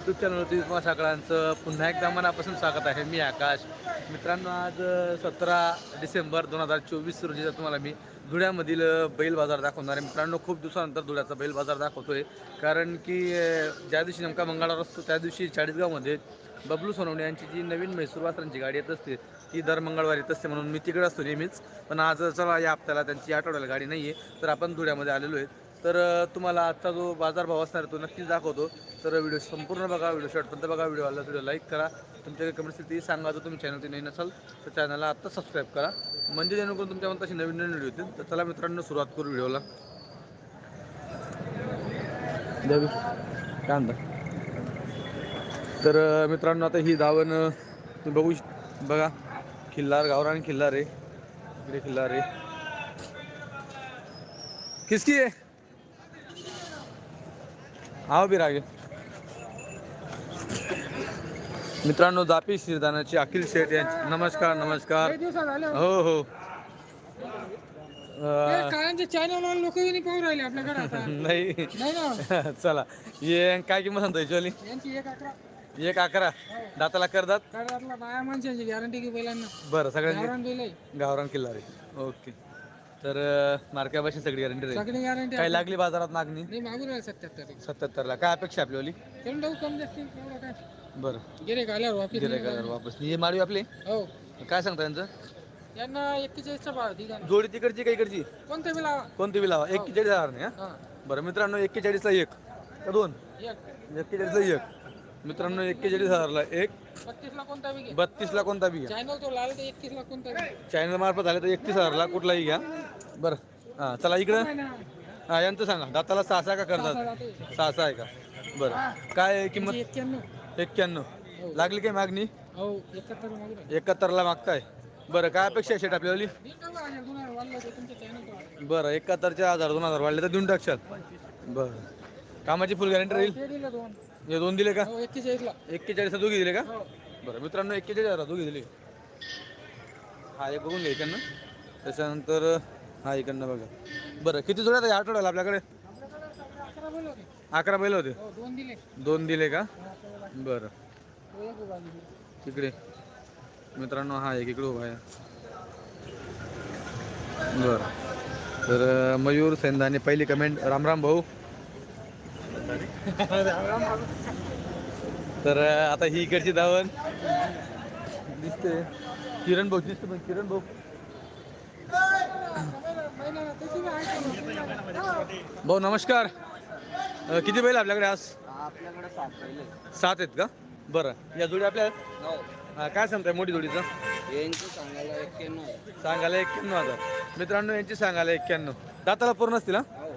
YouTube चॅनलवरती तुम्हा सगळ्यांचं पुन्हा एकदा मनापासून स्वागत आहे. मी आकाश. मित्रांनो आज सतरा डिसेंबर दोन हजार चोवीस रोजीचा तुम्हाला मी धुळ्यामधील बैल बाजार दाखवणार आहे. मित्रांनो खूप दिवसानंतर धुळ्याचा बैल बाजार दाखवतोय. कारण की ज्या दिवशी नेमका मंगळवार असतो त्या दिवशी चाळीसगावमध्ये बबलू सोनवणे यांची जी नवीन म्हैसूर वासरांची गाडी येत असते ती दर मंगळवारी येत असते म्हणून मी तिकडे असतो नेहमीच. पण आज चला या हप्त्याला त्यांची आठवड्याला गाडी नाही आहे तर आपण धुळ्यामध्ये आलेलो आहे तर तुम्हाला आजचा जो बाजारभाव असणार तो नक्कीच दाखवतो. तर व्हिडिओ संपूर्ण बघा व्हिडिओ शॉर्टपर्यंत बघा व्हिडिओ आला व्हिडिओ लाईक करा. तुमच्या कमेंट स्थिती सांगा. जर तुम्ही चॅनलची नाही नसाल तर चॅनलला आत्ता सबस्क्राईब करा. म्हणजे जेणेकरून तुमच्यामध्ये तशी नवीन नवीन व्हिडिओ येतील. तर चला मित्रांनो सुरुवात करू व्हिडिओला काय म्हणता? तर मित्रांनो आता ही दावण तुम्ही बघू बघा. खिल्लार गावरान खिल्लार आहे. इकडे खिल्लार आहे. किसकी आहे? आओ भी रागे. मित्रांनो दापी शिरदानाची अखिल शेठ यांची नमस्कार नमस्कार. हो हो. चॅनल लोक नाही पाहू राहिले आपल्याकडे आता. नाही. नाही ना? चला. ये काय किंमत सांगतो यांची एक अकरा. दाताला करतात गॅरंटी बैलांना बरं आहे गावरान किल्ला रे ओके. तर मार्क्यापाशी सगळी गॅरंटी राहील. सगळी गॅरंटी काय लागली बाजारात मागणी? नाही मागून राहिले सत्याहत्तर सत्याहत्तरला काय अपेक्षा आपली करून टाकू कमी जास्त एवढं काय? बरं. गिरे आल्यावर वापिस ही माळी आपली? हो. काय सांगता यांचं? यांना एक्केचाळीसचा भाव ठीक आहे जोडी तिकडची का इकडची? कोणतं बी लावा. कोणती बी लावा? एक्केचाळीस हजार नाही हा? हा. बरं मित्रांनो एक्केचाळीसला एक. का दोन? एक. एक्केचाळीसला एक. मित्रांनो एक्केचाळीस हजारला एक. बत्तीसला कोणता बी बत्तीसला कोणता बी घ्या. चॅनल तो लावला तर एकतीसला कोणता बी चॅनल मार्फत झाले तर एकतीस हजारला कुठलाही घ्या. बरं. हां चला इकडं. हां यांचं सांगा. दाताला सहा सहा का करतात? सहा सहा आहे का? बरं. काय आहे किंमत? एक्क्याण्णव. एक्क्याण्णव. लागली काय मागणी? हो एकाहत्तर मागून राहिले. एकाहत्तरला मागताय बरं काय अपेक्षा आहे शेट आपल्यावाली वाढलं चॅनल बरं एकाहत्तरच्या हजार दोन हजार वाढले तर देऊन टाकशाल. बरं. कामाची फुल गॅरंटी राहील? ते दिलं दोन. हे दोन दिले का? हो एक्केचाळीसला. एक्केचाळीस दोघी दिले का? हो. बरं मित्रांनो एक्केचाळीस हजार दोघी दिले. हा एक बघून घ्या इकडनं. त्याच्यानंतर हा इकडनं बघा. बरं किती जोड्या आहेत या आठवड्याला आपल्याकडे? अकरा बैल होते. हो दोन दिले. दोन दिले का? बरं. तिकडे मित्रांनो हा एक इकडे उभा आहे. बरं. तर मयूर सेंदाने पहिली कमेंट. रामराम भाऊ. तर आता ही इकडची धावण. दिसते. किरण भाऊ दिसते पण किरण भाऊ? भाऊ नमस्कार. किती बैल आपल्याकडे आज? आपल्याकडे सात आहेत का? बरं. या जोडी आपल्या? हो काय सांगताय मोठी जोडीचं? यांची सांगायला एक्क्याण्णव. सांगायला एक्क्याण्णव हजार. मित्रांनो यांची सांगायला एक्क्याण्णव. दाताला पूर्ण असतील हा? हो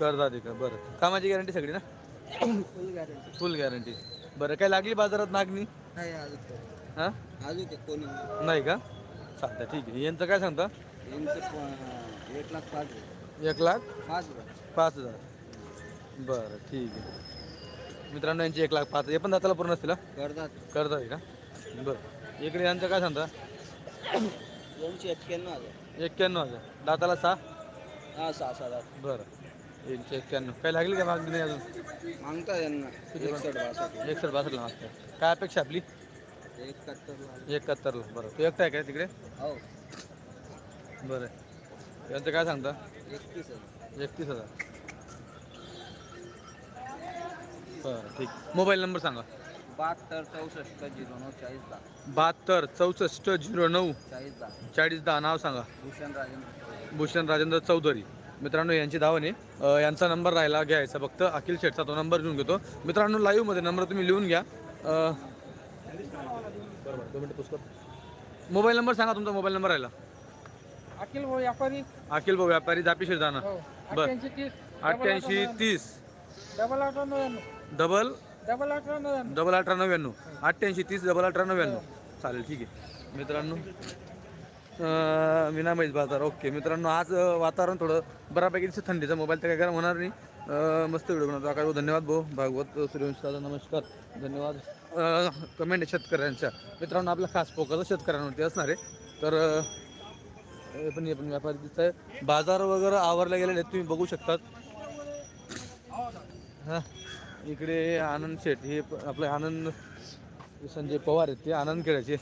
करतात का? बरं. कामाची गॅरंटी सगळी ना? फुल गॅरंटी फुल गॅरंटी बरं काय लागली बाजारात मागणी? नाही अजून हां? अजून कोणी नाही. नाही का? चालतं ठीक आहे. यांचं काय सांगता? यांचं प- एक लाख पाच आहे. एक लाख पाच आहे. पाच हजार. बरं ठीक आहे. मित्रांनो यांची एक लाख पाच हे पण दाताला पूर्ण असतील हा? करतात करतात का? बरं. इकडे यांचं काय सांगता? यांची एक्क्याण्णव हजार. एक्क्याण्णव हजार. दाताला सहा? हा सहा सात आठ बरं. यांची एक्क्याण्णव काय लागली का मागणी नाही अजून मागता यांना एकसष्ट बासष्ट एकसष्ट बासष्टला मागतात काय अपेक्षा आपली? एकाहत्तर एकाहत्तरला बरं. तू एकटा आहे काय तिकडे? हो. बरं. यांचं काय सांगता? एकतीस आहे एकतीस हजार. बरं ठीक. मोबाईल नंबर सांगा. बहात्तर चौसष्ट झिरो नऊ चाळीस दहा. बहात्तर चौसष्ट झिरो नऊ चाळीस दहा. चाळीस दहा. नाव सांगा. भूषण राजेंद्र भूषण राजेंद्र चौधरी. मित्रांनो यांची आहे. अं, यांचा नंबर राहिला घ्यायचा फक्त. अखिल शेठचा तो नंबर घेऊन घेतो. मित्रांनो लाईव्हमध्ये नंबर तुम्ही लिहून घ्या. मोबाईल नंबर सांगा तुमचा मोबाईल नंबर राहिला. अखिल भाऊ व्यापारी. अखिल भाऊ व्यापारी जापी शिरदाना हो बर. अठ्ठ्याऐंशी तीस डबल अठरा नव्याण्णव. Double double? अठरा नव्याण्णव. डबल अठरा नव्याण्णव. अठ्ठ्याऐंशी तीस डबल अठरा नव्याण्णव. चालेल ठीक आहे. मित्रांनो मीना महेश बाजार. ओके मित्रांनो आज वातावरण थोडं बऱ्यापैकी दिसतं थंडीचा मोबाईल तर काय गरम होणार नाही. मस्त व्हिडिओ बनवतो. आकाश भाऊ, धन्यवाद भाऊ. भागवत सूर्यवंश दादा नमस्कार. धन्यवाद. कमेंट आहे शेतकऱ्यांच्या. मित्रांनो आपला खास फोकस शेतकऱ्यांवरती असणार आहे. तर हे पण हे पण व्यापारी दिसत आहे बाजार वगैरे आवरले गेलेले तुम्ही बघू शकतात. हां इकडे आनंद शेठ हे प- आपले आनंद संजय पवार आहेत ते आनंद खेळायचे.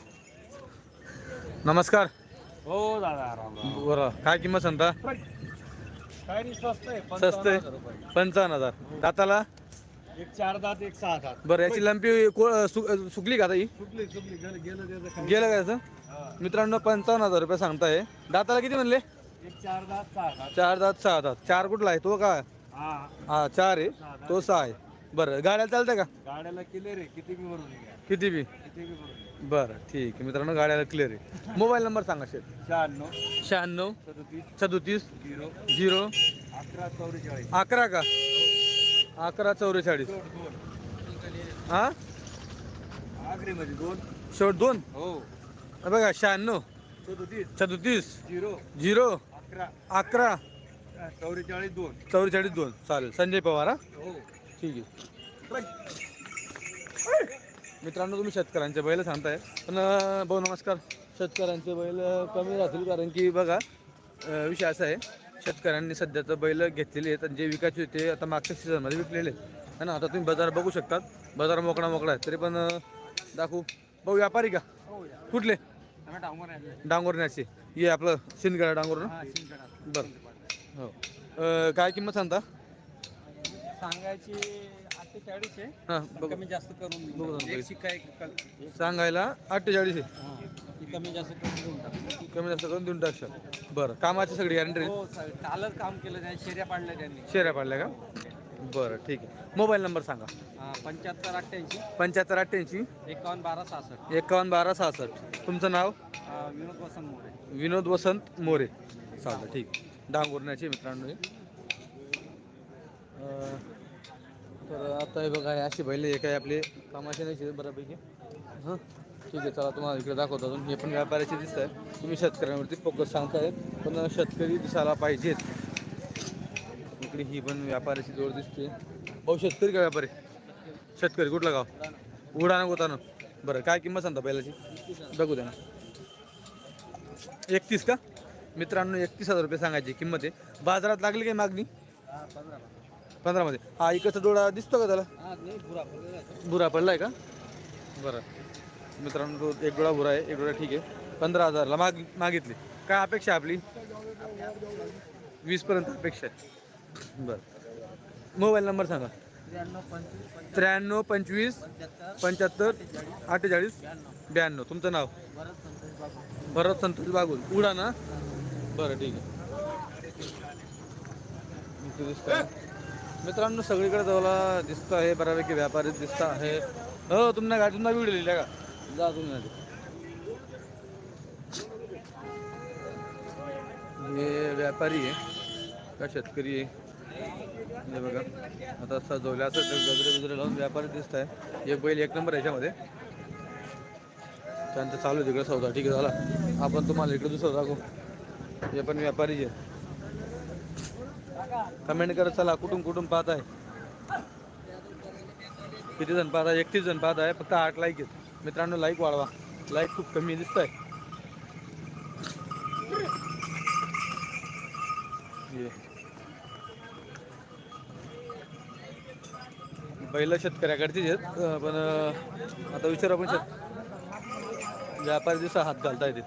नमस्कार. हो दादा बरं. काय किंमत सांगता? काय नाही स्वस्त आहे स्वस्त आहे? पंचावन्न हजार. दाताला? एक चार दात एक सहा दात. बरं याची लंपी को- सु- सुकली का आता ही सुटली सुटली गेलं गेलं त्याचं काय गेलं का याचं? हा. मित्रांनो पंचावन्न हजार रुपये सांगताय. दाताला किती म्हणले? एक चार दात सहा दात. चार दात सहा दात. चार कुठला आहे? तो का? हा. हा चार आहे. तो सहा आहे. बरं गाड्या चालतंय का? गाड्याला किले रे किती बी भरून घ्या किती बी? किती बी भरून बरं ठीक आहे. मित्रांनो गाड्याला क्लिअर आहे. मोबाईल नंबर सांगा शेत शहाण्णव. शहाण्णव. सदतीस. सदोतीस. झिरो. झिरो. अकरा चौवेचाळीस. अकरा का? अकरा चौवेचाळीस. हा? दोन. शेवट दोन? हो. हे बघा शहाण्णव. सदतीस. सदोतीस. झिरो. झिरो. अकरा. अकरा. चौवेचाळीस दोन. चौवेचाळीस दोन. चालेल. संजय पवार हा? हो. ठीक आहे. मित्रांनो तुम्ही शेतकऱ्यांचे बैल सांगताय. पण भाऊ नमस्कार. शेतकऱ्यांचे बैल कमी राहतील कारण की बघा विषय असा आहे. शेतकऱ्यांनी सध्या तर बैल घेतलेले आहेत आणि जे विकायचे होते आता मागच्या सीझनमध्ये विकलेले आहेत. है ना? आता तुम्ही बाजार बघू शकतात. बाजार मोकळा मोकळा आहे. तरी पण दाखवू. भाऊ व्यापारी का? हो कुठले डांगोरण्याचे ये आपलं शिंदगड डांगोर ना हा. बरं. हो. काय किंमत सांगता? सांगायची अठ्ठेचाळीस आहे. हां बघ. कमी जास्त करून बघू देऊ. ना. एक शिक्का एक कल- सांगायला अठ्ठेचाळीस आहे. हा. ती कमी जास्त करून देऊन टाकू. कमी जास्त करून देऊन टाकशाल. बरं कामाची सगळी गॅरंटी हो चा- कालच काम केलं त्याने शेऱ्या पाडल्या त्यांनी. शेऱ्या पाडल्या का? बरं ठीक आहे. मोबाईल नंबर सांगा. पंच्याहत्तर अठ्ठ्याऐंशी. पंच्याहत्तर अठ्ठ्याऐंशी. एकावन्न बारा सहासष्ट. एकावन्न बारा सहासष्ट. तुमचं नाव? विनोद वसंत मोरे. विनोद वसंत मोरे. चालतं ठीक. डांगोरण्याचे मित्रांनो. हे. अं, तर आता हे बघा अशी बैल हे काय आपले. कामाचे नाही बऱ्यापैकी. हां? ठीक आहे चला तुम्हाला इकडे दाखवतो अजून. हे पण व्यापाऱ्याचे दिसत आहे तुम्ही शेतकऱ्यांवरती फोकस सांगतायत पण शेतकरी दिसायला पाहिजेत. इकडे ही पण व्यापाऱ्याची जोड दिसते भाऊ शेतकरी का व्यापारी? शेतकरी कुठला गाव? उडाणा गोताना. बरं काय किंमत सांगता बैलाची? बघू द्या ना एकतीस का? मित्रांनो एकतीस हजार रुपये सांगायची. किंमत आहे. बाजारात लागली काय मागणी? पंधरामध्ये. हा इकडचा डोळा दिसतो का त्याला? बुरा पडलाय का? बरं. मित्रांनो तो एक डोळा बुरा आहे एक डोळा ठीक आहे. पंधरा हजारला माग मागितली. काय अपेक्षा आहे आपली? वीसपर्यंत अपेक्षा आहे. बरं. मोबाईल नंबर सांगा. त्र्याण्णव पंचवीस पंच्याहत्तर अठ्ठेचाळीस ब्याण्णव. तुमचं नाव? भरत संतोष बागुल. उडा ना. बरं ठीक आहे. मित्रांनो सगळीकडे जवळ दिसत आहे बऱ्यापैकी व्यापारी दिसत आहे. हो तुम्हाला गाडी तुम्हाला व्हिडिओ लिहिला का? जा तुम्ही हे व्यापारी आहे का शेतकरी आहे? हे बघा आता सजवल्या असं गजरे गजरे लावून व्यापारी दिसत आहे. एक बैल एक नंबर याच्यामध्ये. त्यांचं चालू आहे तिकडे सौदा. ठीक आहे झाला. आपण तुम्हाला इकडे दुसरं दाखवू. हे पण व्यापारी आहे. कमेंट करत चला कुठून कुठून पाहत आहे? किती जण पाहत आहे? एकतीस जण पाहत आहे फक्त आठ लाईक आहेत. मित्रांनो लाईक वाढवा. लाईक खूप कमी दिसत आहे बैल शेतकऱ्याकडचीच आहेत पण आता विचार आपण शेत व्यापारी दिवसा हात घालता येते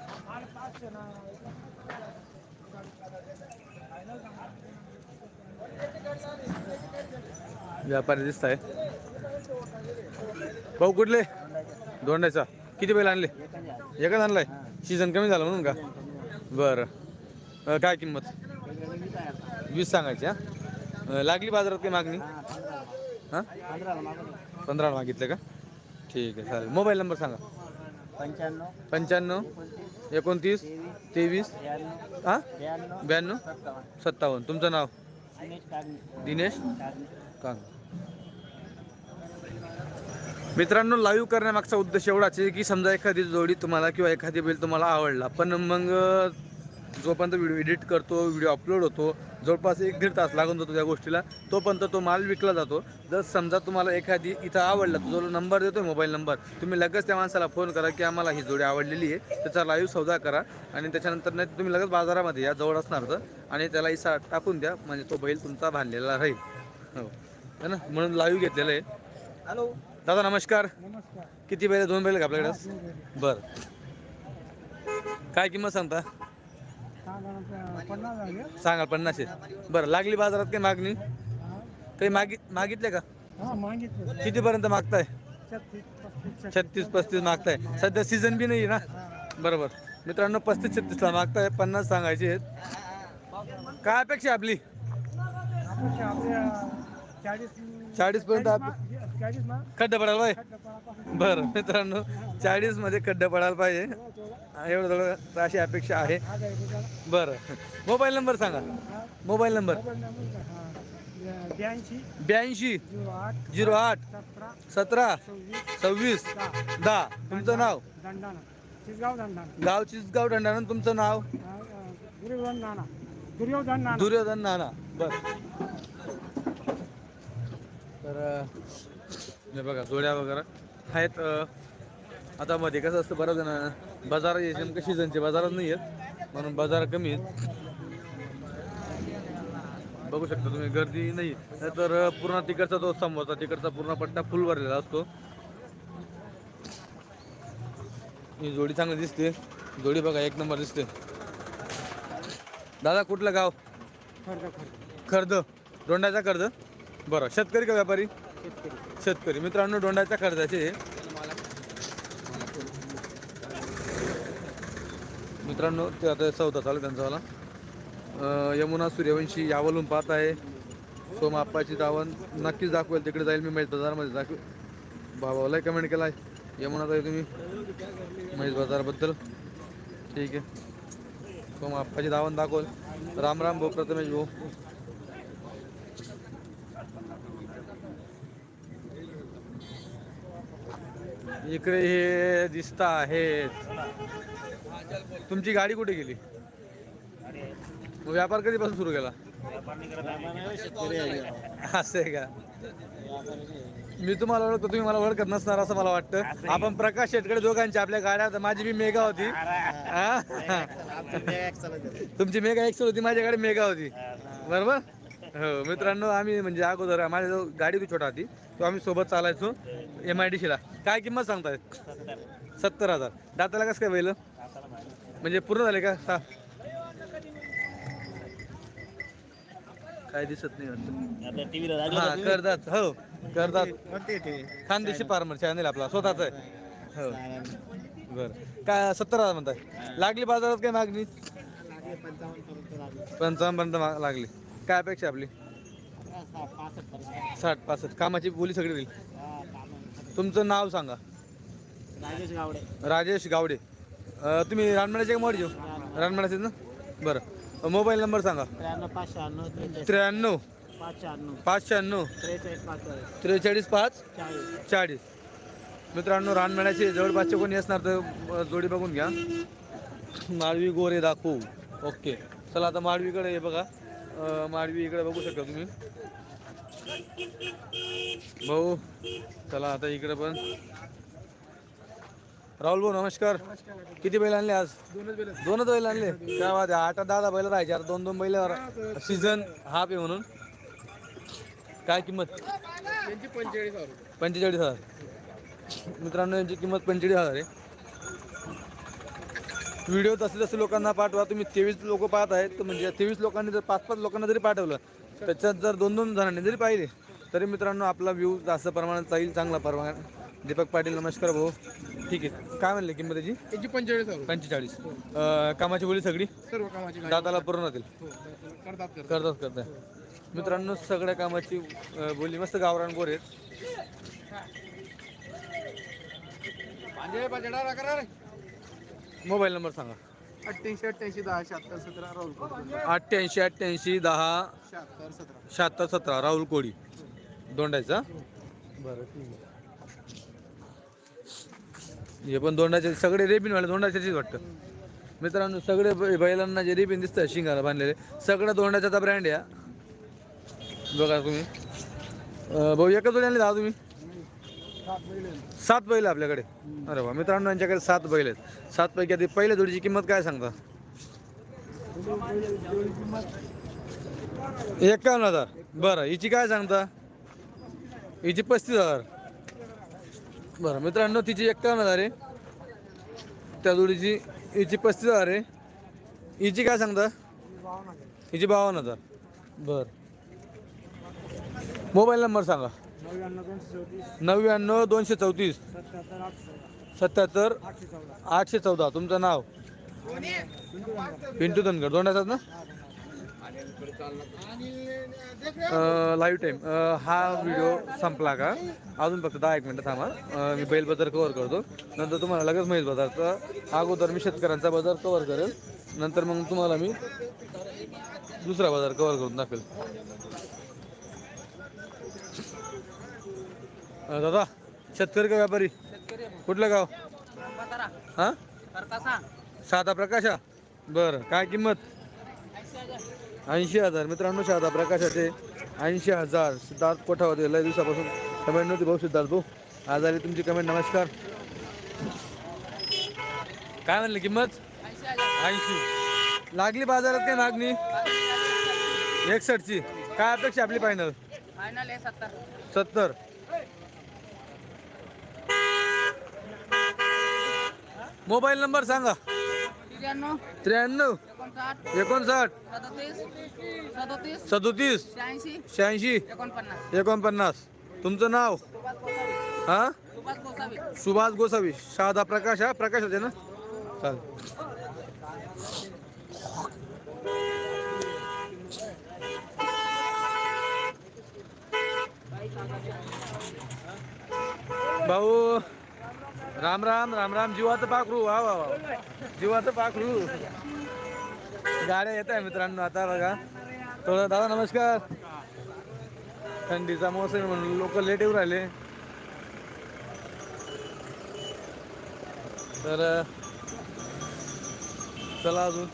व्यापारी दिसत आहे भाऊ कुठले? दोंडायचा किती बैल आणले? एकच आणलाय? सीझन कमी झालं म्हणून का? बरं. काय किंमत? वीस सांगायची हा? लागली बाजारात काही मागणी? हां? पंधरा मागितलं का? ठीक आहे चालेल. मोबाईल नंबर सांगा. पंच्याण्णव पंच्याण्णव एकोणतीस तेवीस हां? ब्याण्णव सत्तावन्न. तुमचं नाव? दिनेश कांग. मित्रांनो लाईव्ह करण्यामागचा उद्देश एवढाच आहे की समजा एखादी जोडी तुम्हाला किंवा एखादी बैल तुम्हाला आवडला पण मग जोपर्यंत व्हिडिओ एडिट करतो व्हिडिओ अपलोड होतो जवळपास एक दीड तास लागून जातो त्या गोष्टीला तोपर्यंत तो माल विकला जातो. जर समजा तुम्हाला एखादी इथं आवडला तो जो नंबर देतो मोबाईल नंबर तुम्ही लगेच त्या माणसाला फोन करा की आम्हाला ही जोडी आवडलेली आहे त्याचा लाईव्ह सौदा करा आणि त्याच्यानंतर नाही तुम्ही लगेच बाजारामध्ये या जवळ असणार तर आणि त्याला इसा टाकून द्या म्हणजे तो बैल तुमचा बांधलेला राहील. हो. ना? म्हणून लाईव्ह घेतलेलं आहे. हॅलो दादा नमस्कार. नमस्कार. किती बैल दोन बैल का आपल्याकडे. बर. काय किंमत सांगता? सांगाल पन्नास आहे बरं लागली बाजारात काही मागणी? काही मागित मागितले का? कितीपर्यंत मागताय? छत्तीस पस्तीस मागताय. सध्या सीझन बी नाही ना? बरोबर. मित्रांनो पस्तीस छत्तीसला मागताय पन्नास सांगायचे आहेत. काय अपेक्षा आहे आपली? चाळीस पर्यंत खड्डा पडायला पाहिजे? बरं मित्रांनो चाळीसमध्ये खड्डा पडायला पाहिजे. एवढं थोडं अशी अपेक्षा आहे. बरं. मोबाईल नंबर सांगा. Mobile number. ब्याऐंशी. ब्याऐंशी. झिरो आठ. सतरा. सव्वीस. दहा. तुमचं नाव? दंडाणा. चिसगाव दंडाणा. गाव चिसगाव दंडानं तुमचं नाव? हा, अं, दुर्योधन नाना. दुर्योधन नाना. दुर्योधन नाना. बर. तर हे बघा जोड्या वगैरे आहेत आता मध्ये कसं असतं बऱ्याच जण बाजार नेमकं सीझनचे बाजारात नाही आहेत म्हणून बाजार कमी आहेत. बघू शकता तुम्ही गर्दी नाही तर पूर्ण तिकडचा तो होता तिकडचा पूर्ण पट्टा फुल भरलेला असतो. ही जोडी चांगली दिसते. जोडी बघा एक नंबर दिसते. दादा कुठलं गाव? खर्च कर्ज दोंडाचा कर्ज बरं शेतकरी का व्यापारी? शेतकरी. मित्रांनो दोंडाच्या कर्जाचे मित्रांनो ते आता चौथा चालू त्यांचा वाला. अं, यमुना सूर्यवंशी यावलून पाहत आहे. सोम आप्पाची दावण नक्कीच दाखवेल. तिकडे जाईल मी महेश बाजारमध्ये दाखवेल भावाला कमेंट केला आहे यमुना ताई तुम्ही? महेश बाजारबद्दल. ठीक आहे. सोम आप्पाची दावण दाखवल. राम राम भाऊ प्रथमेश भाऊ. इकडे हे दिसत आहेत तुमची गाडी कुठे गेली? व्यापार कधीपासून सुरू केला? असं आहे का? मी तुम्हाला ओळखतो तुम्ही मला ओळखत नसणार असं मला वाटतं. आपण प्रकाश शेटकडे दोघांची आपल्या गाड्या माझी बी मेगा होती? तुमची मेगा एक्सेल होती माझ्याकडे मेगा होती. बरोबर? हो मित्रांनो आम्ही म्हणजे अगोदर माझ्या जो गाडी होती छोटा होती. तो आम्ही सोबत चालायचो एम आय डी सीला काय किंमत सांगताय? सत्तर हजार. दाताला कसं काय पहिलं म्हणजे पूर्ण झाले का? सा काय दिसत नाही हा करतात. हो करतात. खानदेशी फार्मर चॅनल आपला. स्वतःच आहे. हो. बरं. काय सत्तर हजार म्हणताय? लागली बाजारात काय मागणी? पंचावन्न पर्यंत लागली. काय अपेक्षा आपली? साठ पासष्ट. कामाची बोली सगळी होईल तुमचं नाव सांगा. राजेश गावडे. राजेश गावडे. अं, तुम्ही रानमेड्याचे का मोडीचे रानमेड्याचे. ना? बरं. मोबाईल नंबर सांगा. त्र्याण्णव पाच शहाण्णव त्रेचाळीस. त्र्याण्णव. पाच शहाण्णव पाच शहाण्णव त्रेचाळीस पाच त्रेचाळीस पाच. चाळीस. चाळीस. मित्रांनो रानमेळ्याचे जवळपासचे कोणी असणार तर अ, जोडी बघून घ्या. माळवी गोरे दाखवू. ओके. चला आता माळवीकडे हे बघा. अ, माळवी इकडे बघू शकता तुम्ही. भाऊ चला आता इकडे पण. राहुल भाऊ नमस्कार. किती बैल आणले आज? दोनच बैल आणले. काय वाद? आठ दहा दहा बैल राहायचे. आता दोन दोन बैल सीझन हाफ आहे म्हणून. काय किंमत? पंचेचाळीस हजार. मित्रांनो यांची किंमत पंचेचाळीस हजार आहे. व्हिडिओ तसे तसे लोकांना पाठवा तुम्ही तेवीस लोक पाहत आहेत तर म्हणजे तेवीस लोकांनी जर पाच पाच लोकांना जरी पाठवलं त्याच्यात जर दोन दोन जणांनी जरी पाहिले तरी मित्रांनो आपला व्ह्यू जास्त प्रमाणात जाईल चांगला प्रमाणात. दीपक पाटील नमस्कार भाऊ. ठीक आहे. काय म्हणले किंमत त्याची त्याची पंचेचाळीस पंचेचाळीस. कामाची बोली सगळी? सर्व कामाची दाताला पूर्ण राहतील करतात करतात. करतात मित्रांनो सगळ्या कामाची बोली मस्त गावरान गोर आहेत. मोबाईल नंबर सांगा. अठ्ठ्याऐंशी अठ्ठ्याऐंशी दहा शहात्तर सतरा राहुल अठ्ठ्याऐंशी अठ्ठ्याऐंशी दहा शहात्तर सतरा. शहात्तर सतरा राहुल कोळी. दोंडायचा बरं ठीक आहे. हे पण दोंडाचे सगळे रेबिन वाले दोंडाचेच वाटतं. मित्रांनो सगळे बै- बैलांना जे रेबिन दिसतात शिंगाला बांधलेले सगळं दोंडाचा ब्रँड आहे हा. बघा तुम्ही. अं, भाऊ एकच जोडी आणली दहा तुम्ही. सात बैल आपल्याकडे. अरे वा मित्रांनो यांच्याकडे सात बैल आहेत. सात पैकी आधी पहिल्या जोडीची किंमत काय सांगता? एकावन्न हजार. बरं हिची काय सांगता? हिची पस्तीस हजार. बरं मित्रांनो तिची एक्कावन्न हजार आहे. त्या जोडीची हिची पस्तीस हजार आहे. हिची काय सांगता? हिची बावन्न हजार. बर. मोबाईल नंबर सांगा. नव्याण्णव दोनशे चौतीस. सत्याहत्तर आठशे चौदा. तुमचं नाव? पिंटू धनगर. दोंडाचाच ना? लाईव्ह टाईम हा व्हिडिओ संपला का? अजून फक्त दहा एक मिनटं थांबा. मी बैल बाजार कव्हर करतो. नंतर तुम्हाला लगेच म्हैस बाजारचा अगोदर मी शेतकऱ्यांचा बाजार कव्हर करेल. नंतर मग तुम्हाला मी दुसरा बाजार कव्हर करून दाखवेल. दादा शेतकरी का व्यापारी? कुठलं गाव? हां? साधा प्रकाशा? बरं काय किंमत? ऐंशी हजार. मित्रांनो साधा प्रकाशाचे ऐंशी हजार. सिद्धार्थ कोठावते लय दिवसापासून कमेंट नव्हती भाऊ सिद्धार्थ भाऊ. आज आली तुमची कमेंट नमस्कार. काय म्हणले किंमत? ऐंशी लागली बाजारात काय मागणी? एकसष्टची. काय अपेक्षा आपली फायनल फायनल आहे सत्तर. सत्तर. मोबाईल नंबर सांगा. त्र्याण्णव. त्र्याण्णव. एकोणसाठ. एकोणसाठ. सदतीस. सदोतीस. सदोतीस. शहाऐंशी. शहाऐंशी. एकोणपन्नास. एकोणपन्नास. तुमचं नाव? सुभाष गोसावी. हा? सुभाष गोसावी. सुभाष गोसावी. शहादा प्रकाश हा? प्रकाश होते ना? चालेल. भाऊ राम राम राम राम. जीवाचं पाखरू. वा वा वा. जीवाचं पाखरू. गाड्या येत आहे मित्रांनो आता बघा. थोडं दादा नमस्कार. थंडीचा मोसम म्हणून लोक लेट येऊ राहिले. तर चला अजून.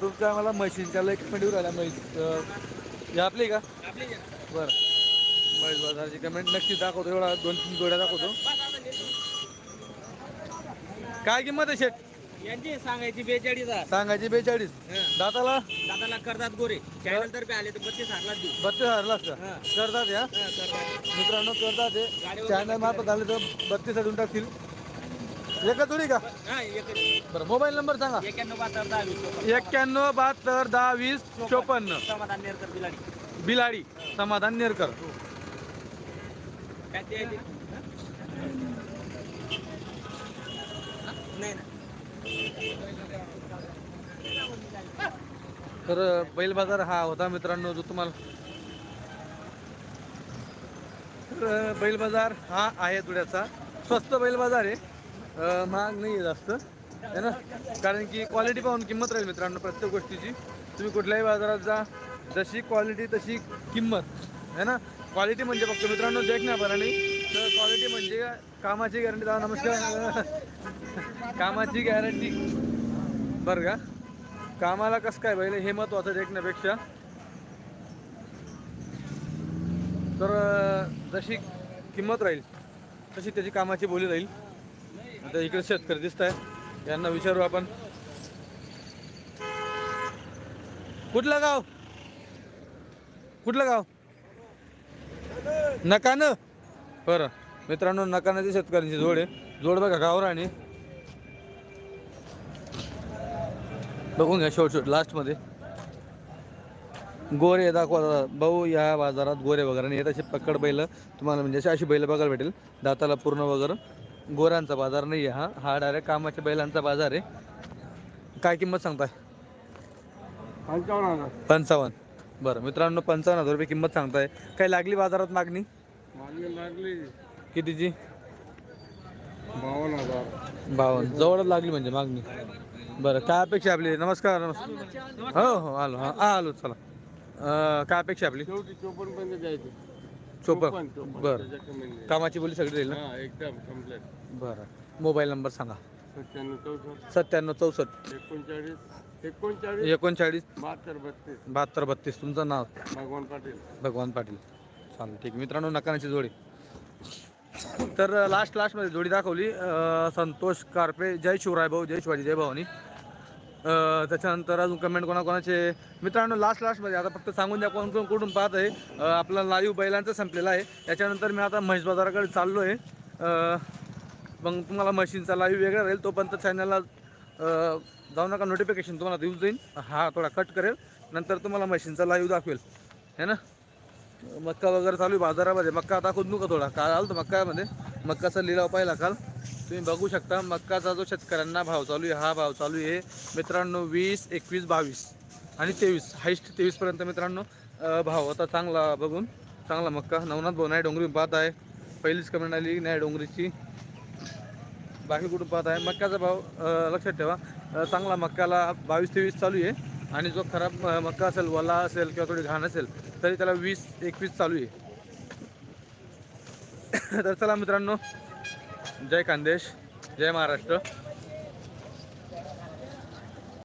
तुमच्या मला म्हशींच्या लई कमेंट येऊ राहिल्या म्हैस ही आपली का? बरं. म्हैस बाजारची कमेंट नक्की दाखवतो एवढा दोन तीन जोड्या दाखवतो. काय किंमत आहे शेट यांची सांगायची बेचाळीस सांगायची बेचाळीस. दाताला? दादाला करतात गोरे. चॅनल तर्फे आले तर बत्तीस हजारला देऊ. बत्तीस हजार लागतं हा. करतात या? मित्रांनो करतात चॅनल मार्फत आले तर बत्तीस देऊन टाकतील. एका जोडी का? बरं मोबाईल नंबर सांगा. एक्याण्णव बहात्तर दहा वीस एक्क्याण्णव बहात्तर दहा वीस चोपन्न. समाधान नेरकर बिलाडी. बिलाडी समाधान नेरकर काय ते आहे ते? नाही ना तर बैल बाजार हा होता मित्रांनो जो तुम्हाला तर बैल बाजार हा आहे धुळ्याचा. स्वस्त बैल बाजार आहे. महाग नाही आहे जास्त. आहे ना? कारण की क्वालिटी पाहून किंमत राहील मित्रांनो प्रत्येक गोष्टीची. तुम्ही कुठल्याही बाजारात जा जशी क्वालिटी तशी किंमत. है ना? क्वालिटी म्हणजे फक्त मित्रांनो देखण्या बरं नाही तर क्वालिटी म्हणजे कामाची गॅरंटी दादा नमस्कार. कामाची गॅरंटी बरं का? कामाला कसं काय बैल हे महत्वाचं देखण्यापेक्षा तर जशी किंमत राहील तशी त्याची कामाची बोली राहील. आता इकडे शेतकरी दिसत आहे यांना विचारू आपण. कुठलं गाव? कुठलं गाव? नकानं बरं. मित्रांनो नकानाची शेतकऱ्यांची जोड आहे. जोड बघा गावराणी बघून घ्या शॉर्ट शॉर्ट लास्टमध्ये गोरे दाखवा. भाऊ या बाजारात गोरे वगैरे नाही येत असे पकड बैल. तुम्हाला म्हणजे अशी अशी बैल बघायला भेटेल. दाताला पूर्ण वगैरे. गोऱ्यांचा बाजार नाही आहे हा. हा डायरेक्ट कामाच्या बैलांचा बाजार आहे. काय किंमत सांगताय? पंचावन्न पंचावन्न. बरं मित्रांनो पंचावन्न हजार रुपये किंमत सांगताय. काय लागली बाजारात मागणी? मागणी लागली. कितीची? बावन्न हजार. बावन्न. जवळच लागली म्हणजे मागणी. बरं काय अपेक्षा आपली? नमस्कार नमस्कार. हो हो आलो. हा आलो चला. अं, काय अपेक्षा आपली? चोपन्न पर्यंत द्यायचे. चोपन्न. बरं. कामाची बोली सगळी राहील ना? हा एकदम कंप्लीट बरं. मोबाईल नंबर सांगा. सत्त्याण्णव चौसष्ट. सत्त्याण्णव चौसष्ट. एकोणचाळीस. एकोणचाळीस. एकोणचाळीस. बहात्तर बत्तीस. बहात्तर बत्तीस. तुमचं नाव? भगवान पाटील. भगवान पाटील. चालेल ठीक. मित्रांनो नकानाची जोडी. तर लास्ट लास्टमध्ये जोडी दाखवली. अं, संतोष कारपे जय शिवराय भाऊ जय शिवाजी जय भवानी. अं, त्याच्यानंतर अजून कमेंट कोणाकोणाचे? मित्रांनो लास्ट लास्टमध्ये आता फक्त सांगून द्या कोण कोण कुठून पाहत आहे अं, आपला लाईव्ह बैलांचा संपलेला आहे. त्याच्यानंतर मी आता म्हैस बाजाराकडे चाललो आहे अं, मग तुम्हाला मशीनचा लाईव्ह वेगळा राहील तोपर्यंत चॅनलला जाऊ नका नोटिफिकेशन तुम्हाला देऊन जाईल हा थोडा कट करेल. नंतर तुम्हाला मशीनचा लाईव्ह दाखवेल. है ना? मक्का वगैरे चालू आहे बाजारामध्ये. मक्का दाखवून नका थोडा. काल आलो तर मक्कामध्ये. मक्काचा लिलाव पाहिला काल. तुम्ही बघू शकता मक्काचा जो शेतकऱ्यांना भाव चालू आहे हा भाव चालू आहे मित्रांनो वीस एकवीस बावीस आणि तेवीस. हाईस्ट तेवीसपर्यंत मित्रांनो भाव. होता चांगला बघून चांगला मक्का. नवनाथ भाऊ नाही डोंगरी बात आहे. पहिलीच कमेंट आली नाही डोंगरीची. बाकी कुठं पाहत आहे? मक्याचा भाव लक्षात ठेवा. चांगला मक्याला बावीस तेवीस चालू आहे. आणि जो खराब मक्का असेल वला असेल किंवा थोडी घाण असेल तरी त्याला वीस एकवीस चालू आहे. तर चला मित्रांनो जय खानदेश जय महाराष्ट्र.